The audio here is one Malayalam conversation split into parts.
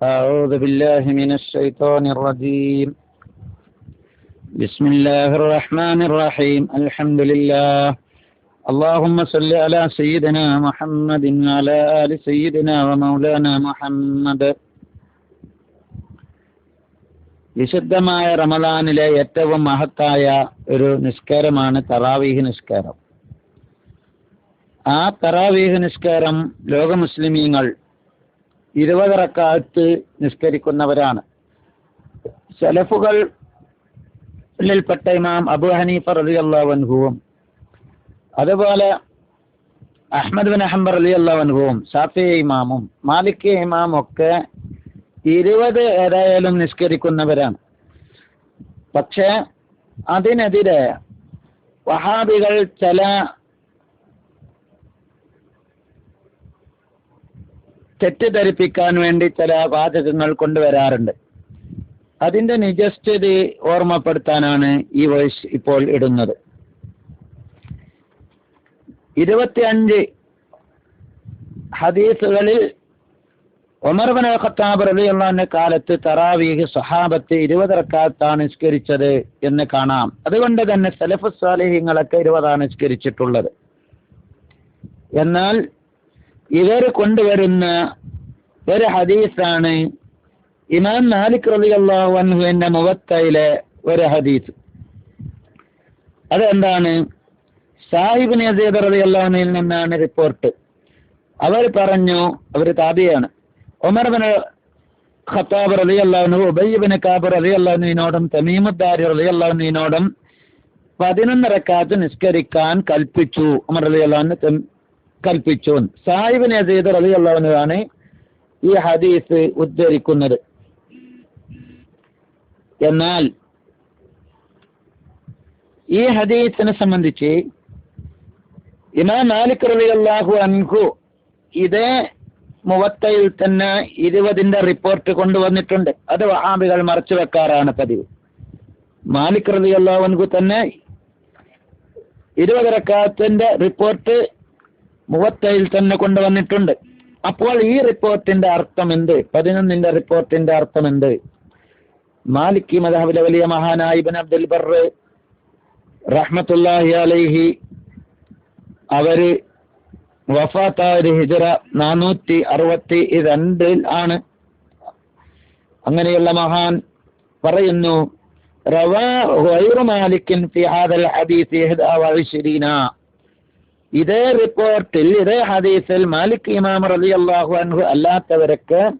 أعوذ بالله من الشيطان الرجيم بسم الله الرحمن الرحيم الحمد لله اللهم صل على سيدنا محمد وعلى آل سيدنا ومولانا محمد വിശുദ്ധമായ റമദാനിലെ ഏറ്റവും മഹത്തായ ഒരു നിസ്കാരമാണ് തറാവീഹ് നിസ്കാരം ആ തറാവീഹ് നിസ്കാരം ലോക മുസ്ലിമീങ്ങൾ ഇരുപത് റക്കാത്ത് നിസ്കരിക്കുന്നവരാണ്. സലഫുകൾ ിൽപ്പെട്ട ഇമാം അബു ഹനീഫ റലി അള്ളാഹുവും അതുപോലെ അഹമ്മദ് ബിൻ അഹമ്മർ അലി അള്ളാഹുവും ഷാഫി ഇമാമും മാലിക് ഇമാമും ഒക്കെ ഇരുപത് ഏതായാലും നിസ്കരിക്കുന്നവരാണ്. പക്ഷെ അതിനെതിരെ വഹാബികൾ ചില തെറ്റിദ്ധരിപ്പിക്കാൻ വേണ്ടി ചില വാചകങ്ങൾ കൊണ്ടുവരാറുണ്ട്. അതിന്റെ നിജസ്ഥിതി ഓർമ്മപ്പെടുത്താനാണ് ഈ വോയിസ് ഇപ്പോൾ ഇടുന്നത്. ഇരുപത്തിയഞ്ച് ഹദീസുകളിൽ ഉമർ ബിൻ ഖത്താബ് റളിയല്ലാഹുവിന്റെ കാലത്ത് തറാവീഹ് സഹാബത്ത് ഇരുപത് റക്കാത്താണ് നിസ്കരിച്ചത് എന്ന് കാണാം. അതുകൊണ്ട് തന്നെ സലഫ് സാലിഹ്യങ്ങളൊക്കെ ഇരുപതാണ് നിസ്കരിച്ചിട്ടുള്ളത്. എന്നാൽ ഇവർ കൊണ്ടുവരുന്ന ഒരു ഹദീസാണ് ഇമാം മാലിക് റളിയല്ലാഹു വൻഹുവിന്റെ മുഖത്തയിലെ ഒരു ഹദീസ്. അതെന്താണ്? സാഹിബ് നസീദ് റബി അള്ളാഹുനിൽ നിന്നാണ് റിപ്പോർട്ട്. അവർ പറഞ്ഞു അവർ താബിയാണ് ഉമർ ബിൻ ഖത്താബ് റബി അള്ളാഹുനു ബിൻ കാബ് റബി റളിയല്ലാഹുവിനോടും തമീമുദ്ദാരി റബി പതിനൊന്ന് പതിനൊന്നരക്കാത്ത് നിസ്കരിക്കാൻ കൽപ്പിച്ചു. ഉമർ റളിയല്ലാഹു കൽപ്പിച്ചു സായിബിനെ ചെയ്ത് റതിയുള്ളവനാണ് ഈ ഹദീസ് ഉദ്ധരിക്കുന്നത്. എന്നാൽ ഈ ഹദീസിനെ സംബന്ധിച്ച് ഇമാം മാലിക് റളിയല്ലാഹു അൻഹു ഇതേ മുവത്തയിൽ തന്നെ ഇരുപതിന്റെ റിപ്പോർട്ട് കൊണ്ടുവന്നിട്ടുണ്ട്. അത് വഹാബികൾ മറച്ചു വെക്കാറാണ് പതിവ്. മാലിക് റളിയല്ലാഹു അൻഹു തന്നെ ഇരുപത് റക്കാത്തിന്റെ റിപ്പോർട്ട് മുവത്തയിൽ തന്നെ കൊണ്ടുവന്നിട്ടുണ്ട്. അപ്പോൾ ഈ റിപ്പോർട്ടിന്റെ അർത്ഥം എന്ത് പതിനൊന്നിന്റെ റിപ്പോർട്ടിന്റെ അർത്ഥം എന്ത് മാലിക്കി മദഹബിലെ വലിയ മഹാനായ ഇബൻ അബ്ദുൽ ബർ റഹ്മത്തുല്ലാഹി അലൈഹി അവർ വഫാത്തായ ഹിജറ നാനൂറ്റി അറുപത്തി രണ്ടിൽ ആണ്. അങ്ങനെയുള്ള മഹാൻ പറയുന്നു റവാ മാലിക്കിൻ ഫി ഹാദൽ ഹദീസ് ഇഹ്ദാ വഇശ്രീന ഇതേ റിപ്പോർട്ടിൽ ഇതേ ഹദീസിൽ മാലിക് ഇമാം റലി അള്ളാഹു അൻഹു അല്ലാത്തവരൊക്കെ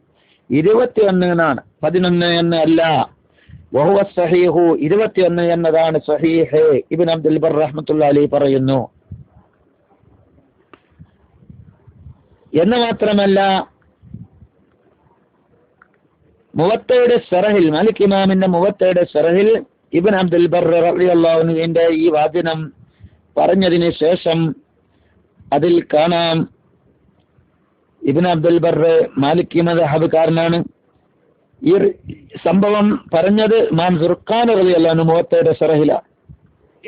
ഇരുപത്തിയൊന്ന് എന്നാണ്. പതിനൊന്ന് എന്ന് അല്ല. വഹുവ സഹീഹു ഇരുപത്തിയൊന്ന് എന്നതാണ് സഹീഹ്. ഇബിൻ അബ്ദുൽ റഹ്മത്തുള്ള അലി പറയുന്നു. എന്ന് മാത്രമല്ല മുവത്തയുടെ സെറഹിൽ മാലിക് ഇമാമിന്റെ മുവത്തയുടെ സെറഹിൽ ഇബിൻ അബ്ദുൽ ബർ റബി അള്ളാഹുവിന്റെ ഈ വാചനം പറഞ്ഞതിന് ശേഷം അതിൽ കാണാം. ഇബിൻ അബ്ദുൽ ബർ മദഹബ് മദഹബുകാരനാണ് ഈ സംഭവം പറഞ്ഞത് മാം സുർഖാൻ അറിയല്ലാണ് മുഹത്തയുടെ സറഹില.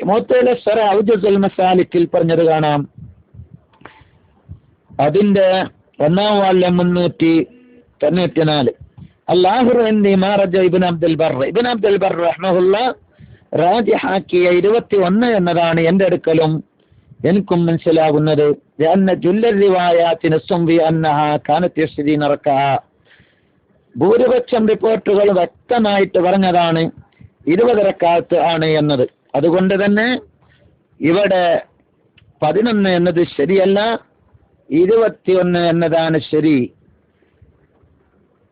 മുഹത്തയുടെ സറ ഔജുൽ പറഞ്ഞത് കാണാം. അതിന്റെ ഒന്നാം വാല്യം മുന്നൂറ്റി തൊണ്ണൂറ്റിനാല്. അള്ളാഹുർ എന്നി മാറജ ഇബിൻ അബ്ദുൽ ബർ ഇബിൻ അബ്ദുൽ ബർ റഹ്മുല്ല റാജിഹാക്കിയ ഇരുപത്തി ഒന്ന് എന്നതാണ് എന്റെ അടുക്കലും എനിക്കും മനസ്സിലാകുന്നത് ഭൂരിപക്ഷം റിപ്പോർട്ടുകൾ വ്യക്തമായിട്ട് പറഞ്ഞതാണ് ഇരുപതരക്കാലത്ത് ആണ് എന്നത്. അതുകൊണ്ട് തന്നെ ഇവിടെ പതിനൊന്ന് എന്നത് ശരിയല്ല ഇരുപത്തിയൊന്ന് എന്നതാണ് ശരി.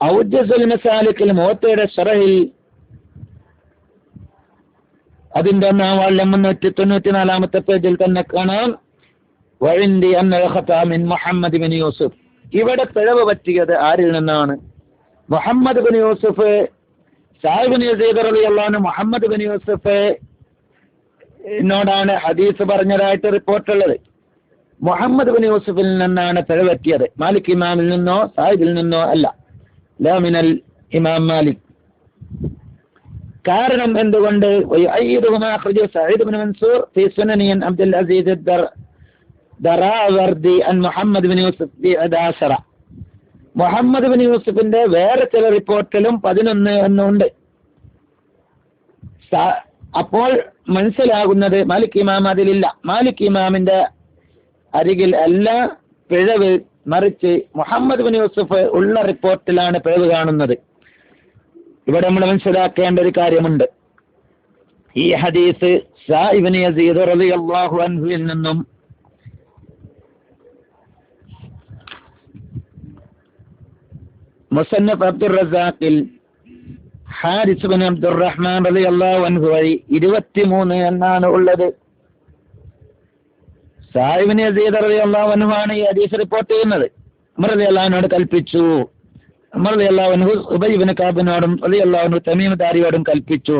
ഔദ്യസുൽ സാലിക്കൽ മോത്തയുടെ സറഹിൽ അതിന്റെ ഒന്നാം വാള്യം മുന്നൂറ്റി തൊണ്ണൂറ്റി നാലാമത്തെ പേജിൽ തന്നെ കാണാം. വഴിന്തി അന്നഖത്താമിൻ മുഹമ്മദ് ബിൻ യൂസുഫ്. ഇവിടെ പിഴവ് പറ്റിയത് ആരിൽ നിന്നാണ്? മുഹമ്മദ് ബിൻ യൂസുഫ് സാഹിബ് നസീദർ അലി അള്ളഹാന് മുഹമ്മദ് ബിൻ യൂസുഫ് എന്നോടാണ് ഹദീസ് പറഞ്ഞതായിട്ട് റിപ്പോർട്ടുള്ളത് മുഹമ്മദ് ബിൻ യൂസുഫിൽ നിന്നാണ് പിഴവ് പറ്റിയത്. മാലിക് ഇമാമിൽ നിന്നോ സാഹിബിൽ നിന്നോ അല്ല. ലാമിനൽ ഇമാം മാലിക്. കാരണം എന്തുകൊണ്ട്? Mansoor Abdul Aziz Muhammad bin Yusuf Muhammad യൂസുഫിന്റെ വേറെ ചില റിപ്പോർട്ടിലും പതിനൊന്ന് എന്നുണ്ട്. അപ്പോൾ മനസ്സിലാകുന്നത് മാലിക് ഇമാം അതിലില്ല. മാലിക് ഇമാമിന്റെ അരികിൽ അല്ല പിഴവ് മറിച്ച് മുഹമ്മദ് ബിൻ യൂസുഫ് ഉള്ള റിപ്പോർട്ടിലാണ് പിഴവ് കാണുന്നത്. ഇവിടെ നമ്മൾ മനസ്സിലാക്കേണ്ട ഒരു കാര്യമുണ്ട്. ഈ ഹദീസ് സായിബിന് യസീദ് റളിയല്ലാഹു അൻഹുവിൽ നിന്നും മുസന്നഫ് അബ്ദുർ റസാഖിൽ ഹാരിസ് ബിൻ അബ്ദുറഹ്മാൻ റളിയല്ലാഹു അൻഹു വഴി ഇരുപത്തിമൂന്ന് എന്നാണ് ഉള്ളത്. സാഹിബിന് യസീദ് റളിയല്ലാഹു അൻഹു ആണ് ഈ ഹദീസ് റിപ്പോർട്ട് ചെയ്യുന്നത്. അലി അള്ളഹാനോട് കൽപ്പിച്ചു. ഉമർ അലി അൻഹു ഉബൈബിന് കാബിനോടും അലി അള്ളാഹുനു തമീം ദാരിയോടും കൽപ്പിച്ചു.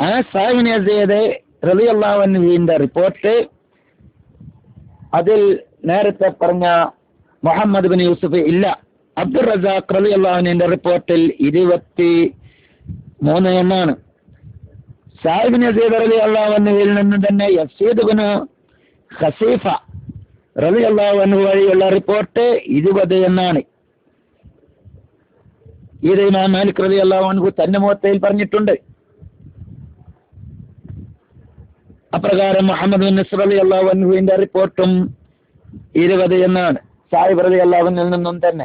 ആ സാഹിബിന് യസീദ് റലി അൻഹുവിന്റെ റിപ്പോർട്ട് അതിൽ നേരത്തെ പറഞ്ഞ മുഹമ്മദ് ബിൻ യൂസുഫ് ഇല്ല. അബ്ദുൾ റസാഖ് റലി അള്ളാഹുവിന്റെ റിപ്പോർട്ടിൽ ഇരുപത്തി മൂന്ന് എന്നാണ്. സാഹിബിൻ അസീദ് റലി അള്ളാഹുവിൽ നിന്ന് തന്നെ യസീദ് ബിൻ ഖസീഫ റലി അള്ളാഹു വഴിയുള്ള റിപ്പോർട്ട് ഇരുപത് എന്നാണ്. ഇത് ഇമാം തന്റെ മുഖത്തയിൽ പറഞ്ഞിട്ടുണ്ട്. അപ്രകാരം മുഹമ്മദ് ബിൻ നസ്ർ അലി അള്ളാഹുവിന്റെ റിപ്പോർട്ടും ഇരുപത് എന്നാണ്. സാഹിബ് റലി അള്ളാഹുവിൽ നിന്നും തന്നെ.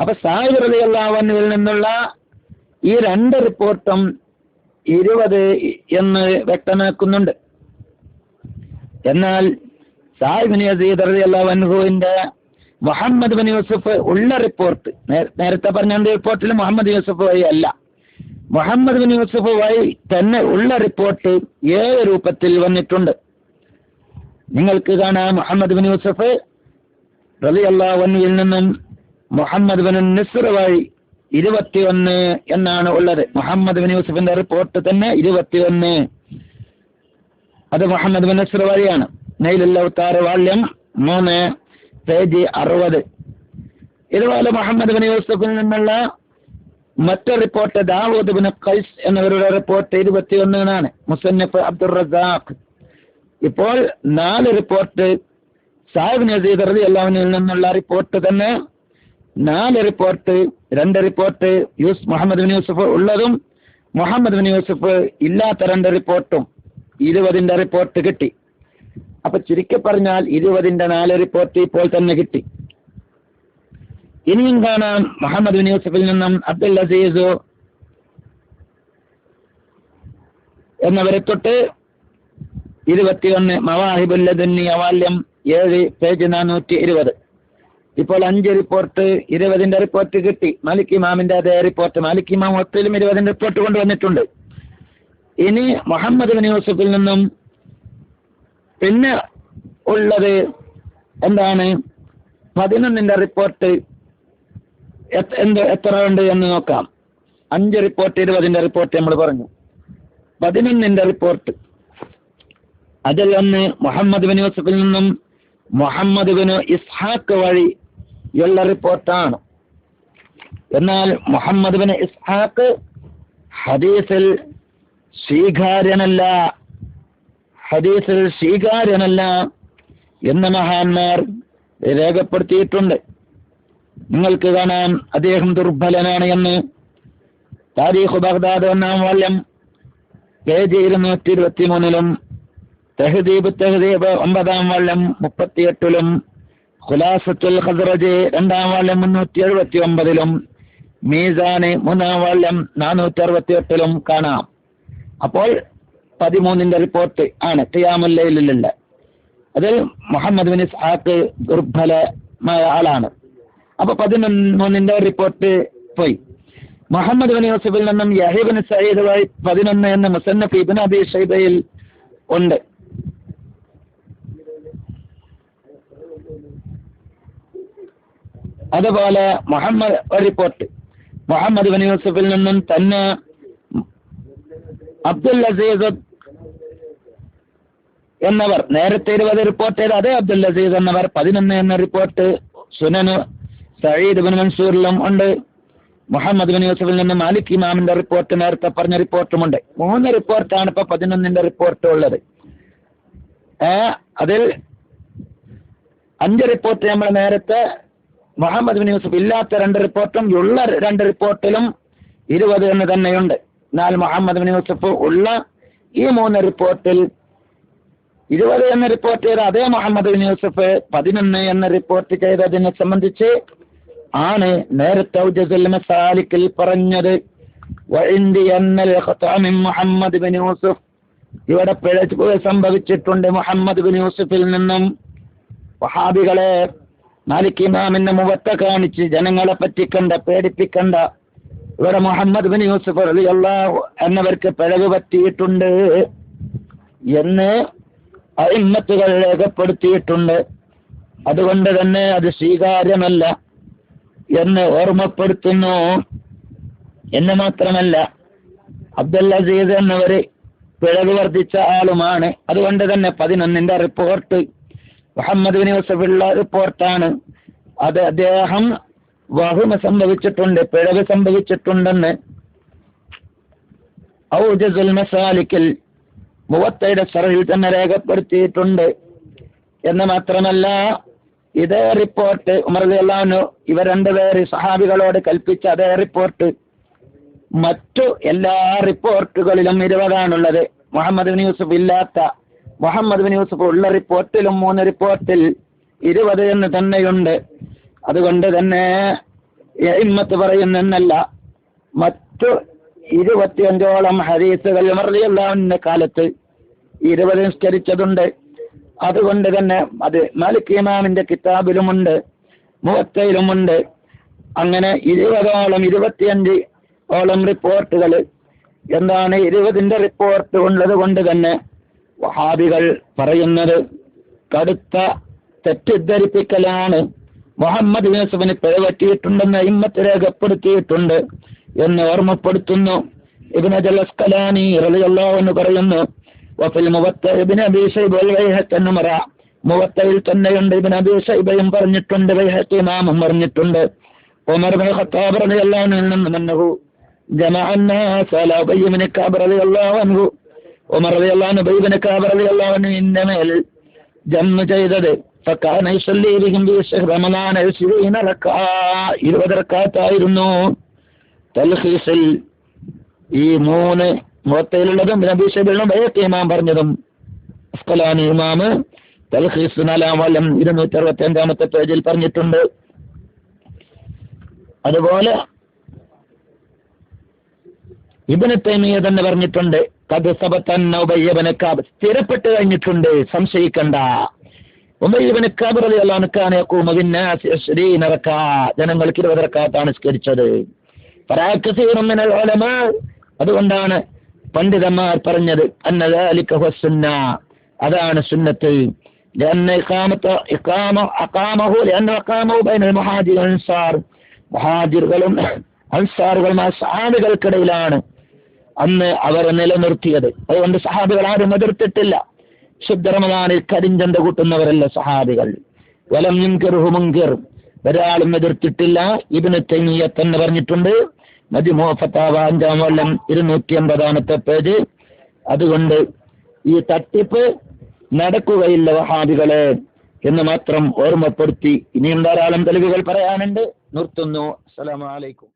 അപ്പൊ സാഹിബ് റലി അള്ളാഹുവിൽ നിന്നുള്ള ഈ രണ്ട് റിപ്പോർട്ടും ഇരുപത് എന്ന് വ്യക്തമാക്കുന്നുണ്ട്. എന്നാൽ അസീദ് യസീദ് റലി അള്ളാഹുവിന്റെ മുഹമ്മദ് ബിൻ യൂസഫ് ഉള്ള റിപ്പോർട്ട് നേരത്തെ പറഞ്ഞ റിപ്പോർട്ടിൽ മുഹമ്മദ് യൂസഫ് വഴി അല്ല. മുഹമ്മദ് ബിൻ യൂസഫ് വഴി തന്നെ ഉള്ള റിപ്പോർട്ട് ഏഴ് രൂപത്തിൽ വന്നിട്ടുണ്ട്. നിങ്ങൾക്ക് കാണാം മുഹമ്മദ് ബിൻ യൂസഫ് റലി അള്ളാഹുവിൽ നിന്നും മുഹമ്മദ് ബിൻ നിസ്ർ വഴി ഇരുപത്തിയൊന്ന് എന്നാണ് ഉള്ളത്. മുഹമ്മദ് ബിൻ യൂസഫിന്റെ റിപ്പോർട്ട് തന്നെ ഇരുപത്തിയൊന്ന്. അത് മുഹമ്മദ് ബിൻ നസ്ർ വഴിയാണ്. നെയ്ലുള്ള വാള്യം മൂന്ന്. പേജ് അറുപത്. ഇതുപോലെ മുഹമ്മദ് ബിൻ യൂസഫിൽ നിന്നുള്ള മറ്റൊരു റിപ്പോർട്ട് ദാവൂദ് ബിൻ ഖൈസ് എന്നവരുടെ റിപ്പോർട്ട് ഇരുപത്തിയൊന്നിനാണ്. മുസന്നഫ് അബ്ദുൾ റസാഖ് ഇപ്പോൾ നാല് റിപ്പോർട്ട് സാഹിബ് നസീദ് റലി അള്ളാഹുവിൽ നിന്നുള്ള റിപ്പോർട്ട് തന്നെ നാല് റിപ്പോർട്ട് രണ്ട് റിപ്പോർട്ട് യൂസ് മുഹമ്മദ് ബിൻ യൂസഫ് ഉള്ളതും മുഹമ്മദ് ബിൻ യൂസഫ് ഇല്ലാത്ത രണ്ട് റിപ്പോർട്ടും ഇരുപതിന്റെ റിപ്പോർട്ട് കിട്ടി. അപ്പൊ ചുരുക്കി പറഞ്ഞാൽ ഇരുപതിന്റെ നാല് റിപ്പോർട്ട് ഇപ്പോൾ തന്നെ കിട്ടി. ഇനിയും കാണാം മുഹമ്മദ് യൂസഫിൽ നിന്നും അബ്ദുൽ അസീസു എന്നവരെ തൊട്ട് ഇരുപത്തിയൊന്ന് മവാഹിബുല്ലദുന്നി അവാല്യം ഏഴ് പേജ് നാനൂറ്റി ഇരുപത്. ഇപ്പോൾ അഞ്ച് റിപ്പോർട്ട് ഇരുപതിന്റെ റിപ്പോർട്ട് കിട്ടി. മാലിക് ഇമാമിന്റെ അതേ റിപ്പോർട്ട് മാലിക് ഇമാം ഒത്തിലും ഇരുപതിന്റെ റിപ്പോർട്ട് കൊണ്ടുവന്നിട്ടുണ്ട്. ഇനി മുഹമ്മദ് യൂസഫിൽ നിന്നും പിന്നെ ഉള്ളത് എന്താണ്? പതിനൊന്നിന്റെ റിപ്പോർട്ട് എന്ത് എത്ര ഉണ്ട് എന്ന് നോക്കാം. അഞ്ച് റിപ്പോർട്ട് ഇരുപതിന്റെ റിപ്പോർട്ട് നമ്മൾ പറഞ്ഞു. പതിനൊന്നിന്റെ റിപ്പോർട്ട് അതിൽ ഒന്ന് മുഹമ്മദ് ബിൻ യൂസഫിൽ നിന്നും മുഹമ്മദ് ബിൻ ഇസ്ഹാഖ് വഴി ഉള്ള റിപ്പോർട്ടാണ് എന്നാൽ മുഹമ്മദ് ബിൻ ഇസ്ഹാഖ് ഹദീസിൽ സ്വീകാര്യനല്ല ഹദീസിൽ സ്വീകാര്യനല്ല എന്ന് മഹാന്മാർ രേഖപ്പെടുത്തിയിട്ടുണ്ട്. നിങ്ങൾക്ക് കാണാം അദ്ദേഹം ദുർബലനാണ് എന്ന്. താരീഖ് ബഗ്ദാദ് ഒന്നാം വാല്യം പേജ് ഇരുന്നൂറ്റി ഇരുപത്തി മൂന്നിലും തെഹദീബ് തെഹദീബ് ഒമ്പതാം വാല്യം മുപ്പത്തിയെട്ടിലും ഖുലാസത്തുൽ ഖദ്റജ് രണ്ടാം വാല്യം മുന്നൂറ്റി എഴുപത്തി ഒമ്പതിലും മീസാന് മൂന്നാം വാല്യം നാനൂറ്റി അറുപത്തി എട്ടിലും കാണാം. അപ്പോൾ പതിമൂന്നിന്റെ റിപ്പോർട്ട് ആണ്. ഖിയാമുല്ലയിലുണ്ട് അതിൽ മുഹമ്മദ് ബിൻ ഇസ്ഹാഖ് ദുർബലമായ ആളാണ്. അപ്പൊ പതിനൊന്നിന്റെ റിപ്പോർട്ട് പോയി. മുഹമ്മദ് ബിൻ യൂസഫിൽ നിന്നും യഹീബിൻ സയ്യിദ് വായി പതിനൊന്ന് എന്ന മുസന്നഫ് ഇബിൻ അബി ഷൈബയിൽ ഉണ്ട്. അതുപോലെ മുഹമ്മദ് റിപ്പോർട്ട് മുഹമ്മദ് ബിൻ യൂസഫിൽ നിന്നും തന്നെ അബ്ദുൽ അസീസ് എന്നവർ നേരത്തെ ഇരുപത് റിപ്പോർട്ട് ചെയ്ത അതേ അബ്ദുൽ അസീസ് എന്നവർ പതിനൊന്ന് എന്ന റിപ്പോർട്ട് സുനന് സയ്യിദ് ബിൻ മൻസൂറിലും ഉണ്ട്. മുഹമ്മദ് ബിൻ യൂസഫിൽ നിന്ന് മാലിക് ഇമാമിന്റെ റിപ്പോർട്ട് നേരത്തെ പറഞ്ഞ റിപ്പോർട്ടുമുണ്ട് മൂന്ന് റിപ്പോർട്ടാണ് ഇപ്പൊ പതിനൊന്നിന്റെ റിപ്പോർട്ട് ഉള്ളത്. അതിൽ അഞ്ച് റിപ്പോർട്ട് നമ്മൾ നേരത്തെ മുഹമ്മദ് ബിൻ യൂസഫ് ഇല്ലാത്ത രണ്ട് റിപ്പോർട്ടും ഉള്ള രണ്ട് റിപ്പോർട്ടിലും ഇരുപത് എന്ന് തന്നെയുണ്ട്. എന്നാൽ മുഹമ്മദ് ബിൻ യൂസഫ് ഉള്ള ഈ മൂന്ന് റിപ്പോർട്ടിൽ ഇരുപത് എന്ന റിപ്പോർട്ട് ചെയ്ത അതേ മുഹമ്മദ് ബിൻ യൂസഫ് പതിനൊന്ന് എന്ന റിപ്പോർട്ട് ചെയ്തതിനെ സംബന്ധിച്ച് ആണ് നേരത്തെ സാലിക്കിൽ പറഞ്ഞത്. Muhammad bin Yusuf. ഇവിടെ പിഴവ് സംഭവിച്ചിട്ടുണ്ട് മുഹമ്മദ് ബിൻ യൂസുഫിൽ നിന്നും. വഹാബികളെ മാലിക് ഇമാമിന്റെ മുഖത്ത കാണിച്ച് ജനങ്ങളെ പറ്റിക്കണ്ട പേടിപ്പിക്കണ്ട. ഇവിടെ മുഹമ്മദ് ബിൻ യൂസുഫ് റളിയല്ലാഹു എന്നവർക്ക് പിഴവ് പറ്റിയിട്ടുണ്ട് എന്ന് അയിമ്മത്തുകൾ രേഖപ്പെടുത്തിയിട്ടുണ്ട്. അതുകൊണ്ട് തന്നെ അത് സ്വീകാര്യമല്ല എന്ന് ഓർമ്മപ്പെടുത്തുന്നു. എന്ന് മാത്രമല്ല അബ്ദുൽ അസീദ് എന്നവര് പിഴവ് വർദ്ധിച്ച ആളുമാണ്. അതുകൊണ്ട് തന്നെ പതിനൊന്നിന്റെ റിപ്പോർട്ട് മുഹമ്മദ് യൂസഫുള്ള റിപ്പോർട്ടാണ്. അത് അദ്ദേഹം വഹുമ സംഭവിച്ചിട്ടുണ്ട് പിഴവ് സംഭവിച്ചിട്ടുണ്ടെന്ന്. ഔജസുൽ മസാലിക്കിൽ മുവത്തയുടെ സർവിൽ തന്നെ രേഖപ്പെടുത്തിയിട്ടുണ്ട്. എന്ന് മാത്രമല്ല ഇതേ റിപ്പോർട്ട് ഉമർ അള്ളാഹു ഇവർ രണ്ടുപേര് സഹാബികളോട് കൽപ്പിച്ച അതേ റിപ്പോർട്ട് മറ്റു എല്ലാ റിപ്പോർട്ടുകളിലും ഇരുപതാണുള്ളത്. മുഹമ്മദ് ബിൻ യൂസുഫ് ഇല്ലാത്ത മുഹമ്മദ് ബിൻ യൂസുഫ് ഉള്ള റിപ്പോർട്ടിലും മൂന്ന് റിപ്പോർട്ടിൽ ഇരുപത് എന്ന് തന്നെയുണ്ട്. അതുകൊണ്ട് തന്നെ ഇമ്മത്ത് പറയുന്നെന്നല്ല മറ്റു ഇരുപത്തിയഞ്ചോളം ഹരീസുകൾ ഉമർലിയല്ലാവിന്റെ കാലത്ത് ഇരുപത് നിസ്കരിച്ചതുണ്ട്. അതുകൊണ്ട് തന്നെ അത് മാലിക് ഇമാമിന്റെ കിതാബിലുമുണ്ട് മുഖത്തയിലുമുണ്ട് അങ്ങനെ ഇരുപതോളം ഇരുപത്തിയഞ്ച് ഓളം റിപ്പോർട്ടുകൾ. എന്താണ് ഇരുപതിന്റെ റിപ്പോർട്ട് ഉള്ളത് കൊണ്ട് തന്നെ വഹാബികൾ പറയുന്നത് കടുത്ത തെറ്റിദ്ധരിപ്പിക്കലാണ്. മുഹമ്മദ് യൂസുഫിന് പിഴവറ്റിയിട്ടുണ്ടെന്ന് ഇമ്മത്ത് രേഖപ്പെടുത്തിയിട്ടുണ്ട്. എന്ന് ഓർമ്മപ്പെടുത്തുന്നു ഇബിൻ അസ്കലാനി റളിയല്ലാഹു എന്ന് പറയുന്നു വഫിൽ മുവത്ത ഇബിൻ അബീ ശൈബ വൽ വൈഹഖ് എന്നുമറ മുവത്തയിൽ തന്നെയുണ്ട് ഇബിൻ അബീ ശൈബയും പറഞ്ഞിട്ടുണ്ട് വൈഹഖ് ഇമാമും പറഞ്ഞിട്ടുണ്ട് ഉമർ ബിൻ ഖത്താബ് റളിയല്ലാഹു അൻഹു നിന്നും അന്നഹു ജമഅ الناس على أبي بن كعب رضي الله عنه ഉമർ റളിയല്ലാഹു അൻഹു ഉബൈ ബിൻ കഅബ് റളിയല്ലാഹു അൻഹുവിന്റെ മേൽ ജമ്മ ചെയ്തത് فكان يصلي بهم തൽഹീസിൽ ഈ മൂന്ന് മുഖത്തയിലുള്ളതും നബീഷബിളിനും ഏക്ക് ഇമാം പറഞ്ഞതും അസ്കലാനി ഇമാമ് തൽഹീസ് നാലാം വല്ലം ഇരുന്നൂറ്റി അറുപത്തി അഞ്ചാമത്തെ പേജിൽ പറഞ്ഞിട്ടുണ്ട്. അതുപോലെ ഇബന് തേമിയെ തന്നെ പറഞ്ഞിട്ടുണ്ട്. കബ് സ്ഥിരപ്പെട്ട് കഴിഞ്ഞിട്ടുണ്ട്. സംശയിക്കണ്ട. ഉമ്മയ്യബനക്കാബ് ജനങ്ങൾക്ക് ഇരുപതരക്കാത്താണ് സ്കരിച്ചത് അതുകൊണ്ടാണ് പണ്ഡിതന്മാർ പറഞ്ഞത് അതാണ് സുന്നത്ത്. ാണ് അൻസാറുകളും ആ അന്ന് അവർ നിലനിർത്തിയത്. അതുകൊണ്ട് സഹാബികൾ ആരും എതിർത്തിട്ടില്ല. ശുദ്ധ റമദാനിൽ കരിഞ്ചന്ത കൂട്ടുന്നവരല്ല സഹാബികൾ. വലം ഒരാളും എതിർത്തിട്ടില്ല. ഇതിന് തെങ്ങിയ തന്നെ പറഞ്ഞിട്ടുണ്ട് ഫത്താവ അഞ്ചാം കൊല്ലം ഇരുന്നൂറ്റി അമ്പതാമത്തെ പേജ്. അതുകൊണ്ട് ഈ തട്ടിപ്പ് നടക്കുകയില്ല വഹാബികളെ എന്ന് മാത്രം ഓർമ്മപ്പെടുത്തി. ഇനിയും ധാരാളം തെളിവുകൾ പറയാനുണ്ട്. നിർത്തുന്നു. അസ്സലാമു അലൈക്കും.